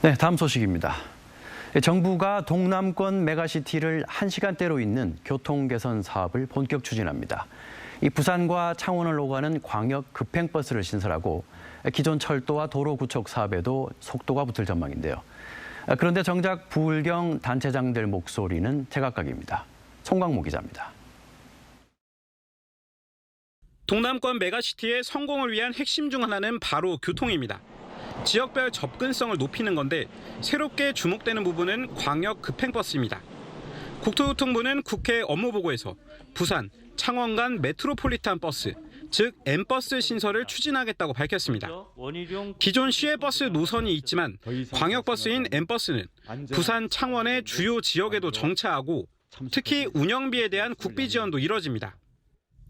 네, 다음 소식입니다. 정부가 동남권 메가시티를 한시간대로 잇는 교통 개선 사업을 본격 추진합니다. 이 부산과 창원을 오가는 광역 급행버스를 신설하고 기존 철도와 도로 구축 사업에도 속도가 붙을 전망인데요. 그런데 정작 부울경 단체장들 목소리는 제각각입니다. 송광모 기자입니다. 동남권 메가시티의 성공을 위한 핵심 중 하나는 바로 교통입니다. 지역별 접근성을 높이는 건데 새롭게 주목되는 부분은 광역 급행버스입니다. 국토교통부는 국회 업무보고에서 부산, 창원 간 메트로폴리탄 버스, 즉 M버스 신설을 추진하겠다고 밝혔습니다. 기존 시외버스 노선이 있지만 광역버스인 M버스는 부산, 창원의 주요 지역에도 정차하고 특히 운영비에 대한 국비 지원도 이뤄집니다.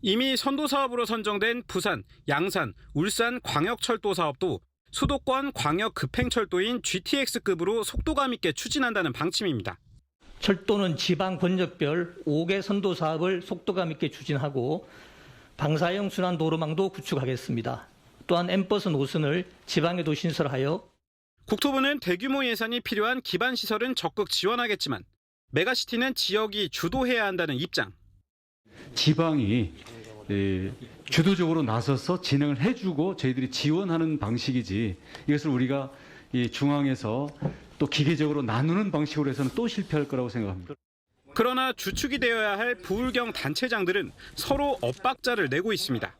이미 선도 사업으로 선정된 부산, 양산, 울산 광역철도 사업도 수도권 광역 급행철도인 GTX급으로 속도감 있게 추진한다는 방침입니다. 철도는 지방 권역별 5개 선도 사업을 속도감 있게 추진하고 방사형 순환 도로망도 구축하겠습니다. 또한 엠버스 노선을 지방에도 신설하여 국토부는 대규모 예산이 필요한 기반 시설은 적극 지원하겠지만 메가시티는 지역이 주도해야 한다는 입장. 지방이 에, 주도적으로 나서서 진행을 해주고 저희들이 지원하는 방식이지 이것을 우리가 이 중앙에서 또 기계적으로 나누는 방식으로 해서는 또 실패할 거라고 생각합니다. 그러나 주축이 되어야 할 부울경 단체장들은 서로 엇박자를 내고 있습니다.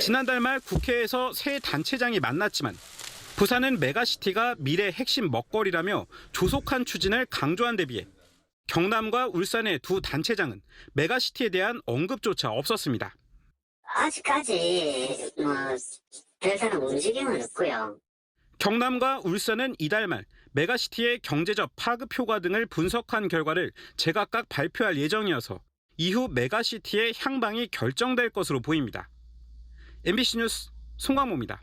지난달 말 국회에서 새 단체장이 만났지만 부산은 메가시티가 미래 핵심 먹거리라며 조속한 추진을 강조한 데 비해 경남과 울산의 두 단체장은 메가시티에 대한 언급조차 없었습니다. 아직까지 뭐 별다른 움직임은 없고요. 경남과 울산은 이달 말 메가시티의 경제적 파급 효과 등을 분석한 결과를 제각각 발표할 예정이어서 이후 메가시티의 향방이 결정될 것으로 보입니다. MBC 뉴스 송광모입니다.